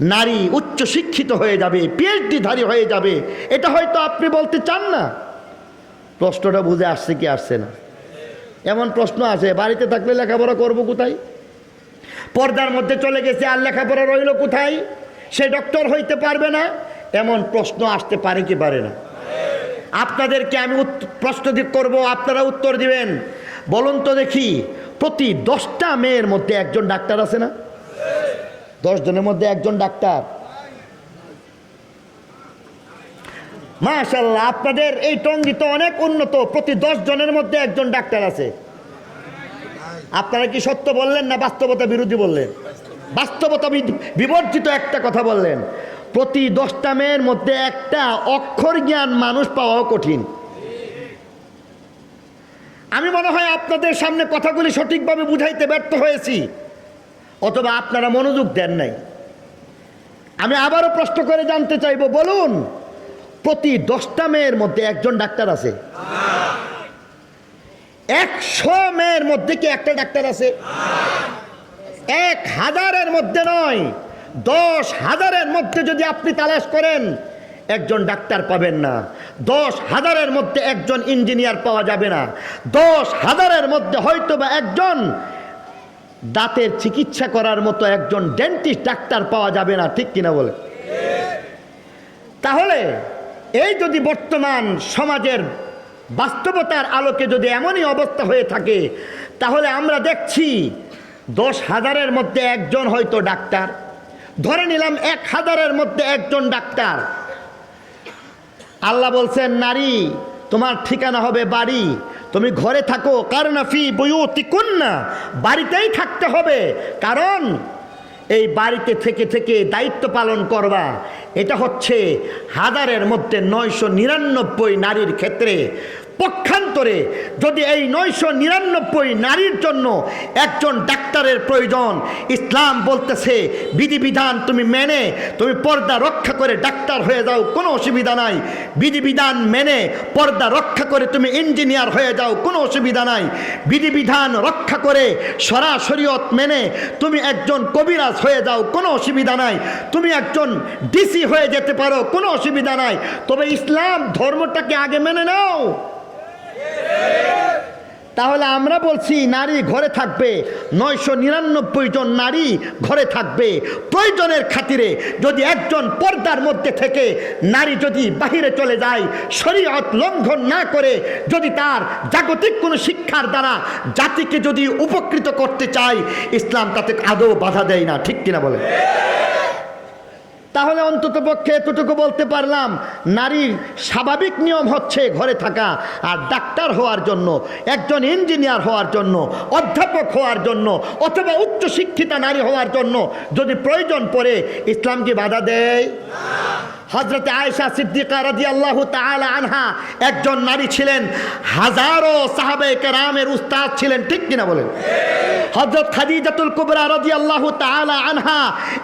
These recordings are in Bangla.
নারী উচ্চ শিক্ষিত হয়ে যাবে পিএইচডিধারী হয়ে যাবে। এটা হয়তো আপনি বলতে চান না। প্রশ্নটা বুঝে আসছে কি আসছে না। এমন প্রশ্ন আছে, বাড়িতে থাকলে লেখাপড়া করব কোথায়? পর্দার মধ্যে চলে গেছে, আর লেখাপড়া রইল কোথায়? সে ডক্টর হইতে পারবে না। এমন প্রশ্ন আসতে পারে কি পারে না। আপনাদেরকে আমি প্রশ্ন করব, আপনারা উত্তর দিবেন। বলুন তো দেখি, প্রতি দশটা মেয়ের মধ্যে একজন ডাক্তার আছে না? জনের মধ্যে একজন ডাক্তার। মাশাল্লাহ আপনাদের এই টঙ্গি তো অনেক উন্নত, প্রতি দশ জনের মধ্যে একজন ডাক্তার আছে। আপনারা কি সত্য বললেন না বাস্তবতা বিরোধী বললেন? বাস্তবতা বিবর্জিত একটা কথা বললেন। প্রতি দশটা মেয়ের মধ্যে একটা অক্ষর জ্ঞান মানুষ পাওয়াও কঠিন। আমি মনে হয় আপনাদের সামনে কথাগুলি সঠিকভাবে বুঝাইতে ব্যর্থ হয়েছি। অথবা আপনারা মনোযোগ দেন নাই। আমি আবারও প্রশ্ন করে জানতে চাইব, বলুন, প্রতি দশটা মেয়ের মধ্যে একজন ডাক্তার আছে? একশো মেয়ের মধ্যে কি একটা ডাক্তার আছে? এক হাজারের মধ্যে নয়, দশ হাজারের মধ্যে যদি আপনি তালাশ করেন, একজন ডাক্তার পাবেন না। দশ হাজারের মধ্যে একজন ইঞ্জিনিয়ার পাওয়া যাবে না। দশ হাজারের মধ্যে হয়তো বা একজন দাঁতের চিকিৎসা করার মতো একজন ডেন্টিস্ট ডাক্তার পাওয়া যাবে না, ঠিক কিনা বলে? তাহলে এই যদি বর্তমান সমাজের বাস্তবতার আলোকে যদি এমনই অবস্থা হয়ে থাকে, তাহলে আমরা দেখছি দশ হাজারের মধ্যে একজন হয়তো ডাক্তার। ধরে নিলাম এক হাজারের মধ্যে একজন ডাক্তার। আল্লাহ বলছেন, নারী, তোমার ঠিকানা হবে বাড়ি। তুমি ঘরে থাকো কারণ ফি বইতি না বাড়িতেই থাকতে হবে। কারণ এই বাড়িতে থেকে থেকে দায়িত্ব পালন করবা। এটা হচ্ছে হাজারের মধ্যে নয়শো নিরানব্বই নারীর ক্ষেত্রে পক্ষান্তরে যদি এই নয়শো নিরানব্বই নারীর জন্য একজন ডাক্তারের প্রয়োজন, ইসলাম বলতেছে, বিধিবিধান তুমি মেনে, তুমি পর্দা রক্ষা করে ডাক্তার হয়ে যাও, কোনো অসুবিধা নাই। বিধিবিধান মেনে, পর্দা রক্ষা করে তুমি ইঞ্জিনিয়ার হয়ে যাও, কোনো অসুবিধা নাই। বিধিবিধান রক্ষা করে সরাসরিয়ত মেনে তুমি একজন কবিরাজ হয়ে যাও, কোনো অসুবিধা নাই। তুমি একজন ডিসি হয়ে যেতে পারো, কোনো অসুবিধা নাই। তবে ইসলাম ধর্মটাকে আগে মেনে নাও। তাহলে আমরা বলছি নারী ঘরে থাকবে। নয়শো নিরানব্বই জন নারী ঘরে থাকবে। প্রয়োজনের খাতিরে যদি একজন পর্দার মধ্যে থেকে নারী যদি বাহিরে চলে যায়, শরীয়ত লঙ্ঘন না করে যদি তার জাগতিক কোনো শিক্ষার দ্বারা জাতিকে যদি উপকৃত করতে চায়, ইসলাম তাতে আদৌ বাধা দেয় না। ঠিক কিনা বলে তাহলে অন্তত পক্ষে এতটুকু বলতে পারলাম, নারীর স্বাভাবিক নিয়ম হচ্ছে ঘরে থাকা আর ডাক্তার হওয়ার জন্য, একজন ইঞ্জিনিয়ার হওয়ার জন্য, অধ্যাপক হওয়ার জন্য, অথবা উচ্চ শিক্ষিতা নারী হওয়ার জন্য যদি প্রয়োজন পড়ে, ইসলাম কি বাধা দেয়? হজরতে আয়েশা সিদ্দিকা রাজি আল্লাহ আনহা একজন নারী ছিলেন। হাজারো সাহাবে কেরামের উস্তাদ ছিলেন, ঠিক কিনা বলেন? হজরত খাদিজাতুল কুবরা রাজি আল্লাহ আনহা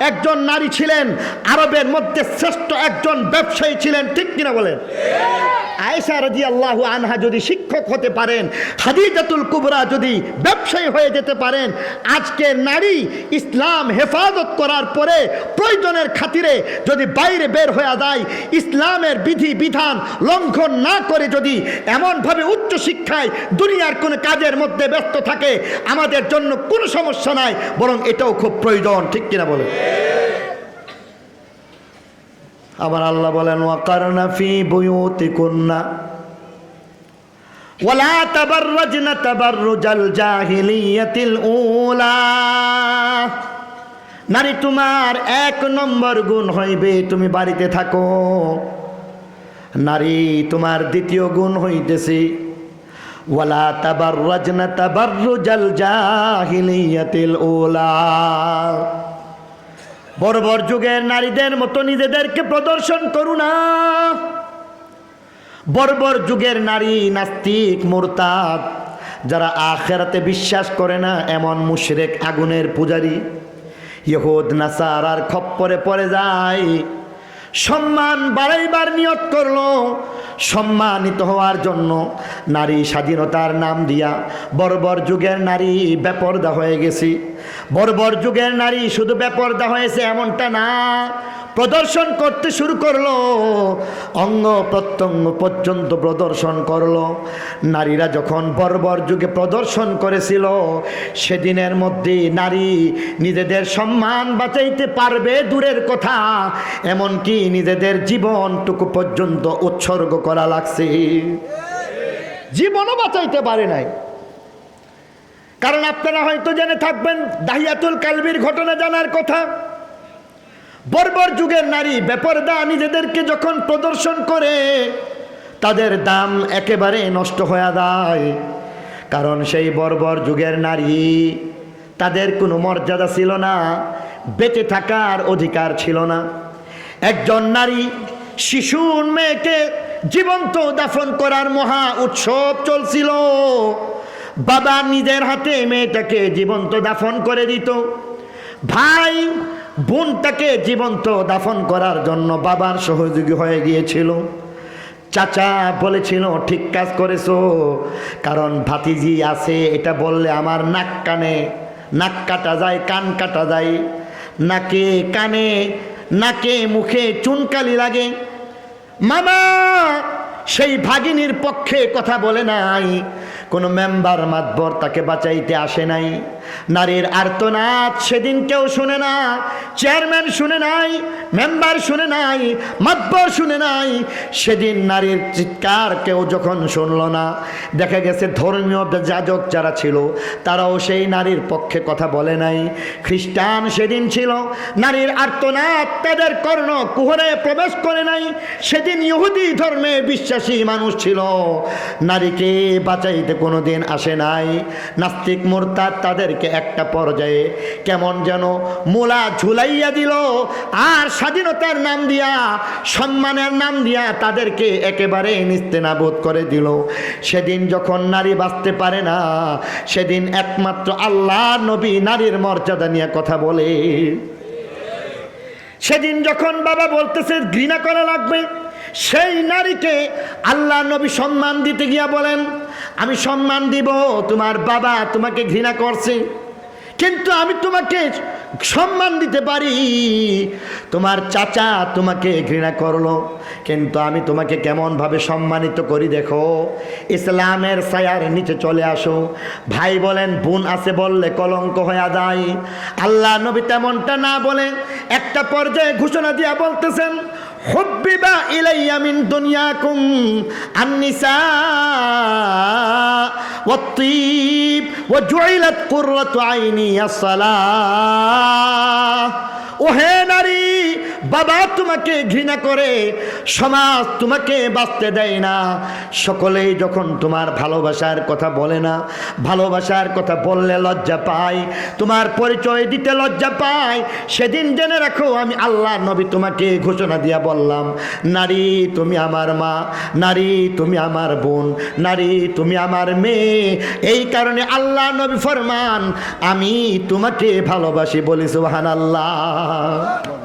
একজন নারী ছিলেন, আরবের মধ্যে শ্রেষ্ঠ একজন ব্যবসায়ী ছিলেন, ঠিক কিনা বলেন? আয়েশা রাজি আল্লাহ আনহা যদি শিক্ষক হতে পারেন, খাদিজাতুল কুবরা যদি ব্যবসায়ী হয়ে যেতে পারেন, আজকে নারী ইসলাম হেফাজত করার পরে প্রয়োজনের খাতিরে যদি বাইরে বের হয়ে যায় ইসলামের বিধি বিধান লঙ্ঘন না করে যদি এমনভাবে উচ্চ শিক্ষায় দুনিয়ার কোনো কাজের মধ্যে ব্যস্ত থাকে, আমাদের জন্য কোনো সমস্যা নাই, বরং এটাও খুব প্রয়োজন, ঠিক কিনা বলে আবার আল্লাহ বলেন, ওয়াকারনা ফি বুয়ুতিকুন্না, ওয়ালা তাবাররাজনা তাবাররুজাল জাহিলিয়াতিল উলা। নারী, তোমার এক নম্বর গুণ হইবে তুমি বাড়িতে থাকো। নারী, তোমার দ্বিতীয় গুণ হইতেছে, ওয়ালা তাবাররাজনা তাবাররুজাল জাহিলিয়াতিল উলা। বর্বর যুগের নারীদের মতো নিজেদেরকে প্রদর্শন করু না। বর্বর যুগের নারী, নাস্তিক, মোরতাদ, যারা আখেরাতে বিশ্বাস করে না, এমন মুশরেক, আগুনের পূজারী ইহুদ নাসার আর খপ্পরে পড়ে যায়। সম্মান বাড়াইবার নিয়ত করল। সম্মানিত হওয়ার জন্য নারী স্বাধীনতার নাম দিয়া বর্বর যুগের নারী বেপর্দা হয়ে গেছি। বর্বর যুগের নারী শুধু বেপর্দা হয়েছে এমনটা না প্রদর্শন করতে শুরু করল। অঙ্গ প্রত্যঙ্গ পর্যন্ত প্রদর্শন করল। নারীরা যখন বর্বর যুগে প্রদর্শন করেছিল, সেদিনের মধ্যে নারী নিজেদের সম্মান বাঁচাইতে পারবে দূরের কথা, এমনকি নিজেদের জীবনটুকু পর্যন্ত উৎসর্গ করা লাগছে। জীবনও বাঁচাইতে পারে নাই। কারণ আপনারা হয়তো জেনে থাকবেন, দাহিয়াতুল কালবির ঘটনা জানার কথা। বর্বর যুগের নারী, বেপরদা নিজেদেরকে যখন প্রদর্শন করে, তাদের দাম একেবারে নষ্ট হয়ে যায়। কারণ সেই বর্বর যুগের নারী, তাদের কোনো মর্যাদা ছিল না, বেঁচে থাকার অধিকার ছিল না। একজন নারী, শিশুর মেয়েকে জীবন্ত দাফন করার মহা উৎসব চলছিল। বাবা নিজের হাতে মেয়েটাকে জীবন্ত দাফন করে দিত। ভাই বোনটাকে জীবন্ত দাফন করার জন্য বাবার সহযোগী হয়ে গিয়েছিল। চাচা বলেছিল, ঠিক কাজ করেছ, কারণ ভাতিজি আছে, এটা বললে আমার নাক কানে, নাক কাটা যায়, কান কাটা যায়, নাকে কানে, নাকে মুখে চুনকালি লাগে। মামা, সেই ভাগিনীর পক্ষে কথা বলে নাই কোনো মেম্বার মাতবর তাকে বাঁচাইতে আসে নাই। নারীর আর্তনাদ সেদিন কেউ শুনে না চেয়ারম্যান শুনে নাই মেম্বার শুনে নাই, মাতবর শুনে নাই। সেদিন নারীর চিৎকার কেউ যখন শুনল না, দেখা গেছে ধর্মীয় যাজক যারা ছিল, তারাও সেই নারীর পক্ষে কথা বলে নাই। খ্রিস্টান সেদিন ছিল, নারীর আর্তনাদ তাদের কর্ণ কুহরে প্রবেশ করে নাই। সেদিন ইহুদি ধর্মে বিশ্বাসী মানুষ ছিল, নারীকে বাঁচাইতে কোনো দিন আসে নাই। নাস্তিক মোরতাদ তাদেরকে একটা পর্যায়ে কেমন যেন মোলা ঝুলাইয়া দিল। আর স্বাধীনতার নাম দিয়া, সম্মানের নাম দিয়া তাদেরকে একেবারে নিস্তেনাবোধ করে দিল। সেদিন যখন নারী বাঁচতে পারে না, সেদিন একমাত্র আল্লাহ নবী নারীর মর্যাদা নিয়ে কথা বলে। সেদিন যখন বাবা বলতেছে, ঘৃণা করা লাগবে? সেই নারীকে আল্লাহ নবী সম্মান দিতে গিয়া বলেন আমি সম্মান দিব, তোমার বাবা তোমাকে ঘৃণা করছে। কিন্তু আমি তোমাকে সম্মান দিতে পারি। তোমার চাচা তোমাকে ঘৃণা করল, কিন্তু আমি তোমাকে কেমনভাবে সম্মানিত করি দেখো। ইসলামের সায়ার নিচে চলে আসো। ভাই বলেন, বোন আছে বললে কলঙ্ক হয়ে যায়। আল্লাহ নবী তেমনটা না বলে একটা পর্যায়ে ঘোষণা দিয়া বলতেছেন حُبِّبَ إِلَيَّ مِنْ دُنْيَاكُمْ النِّسَاءُ وَالطِّيبُ وَجُعِلَتْ قُرَّةُ عَيْنِي الصَّلَاةُ أُهَيْ نَرِي বাবা তোমাকে ঘৃণা করে, সমাজ তোমাকে বাঁচতে দেয় না। সকলেই যখন তোমার ভালোবাসার কথা বলে না, ভালোবাসার কথা বললে লজ্জা পায়, তোমার পরিচয় দিতে লজ্জা পায়, সেদিন জেনে রাখো আমি আল্লাহ নবী তোমাকে ঘোষণা দিয়া বললাম, নারী তুমি আমার মা, নারী তুমি আমার বোন, নারী তুমি আমার মেয়ে, এই কারণে আল্লাহ নবী ফরমান, আমি তোমাকে ভালোবাসি বলি সুবহান আল্লাহ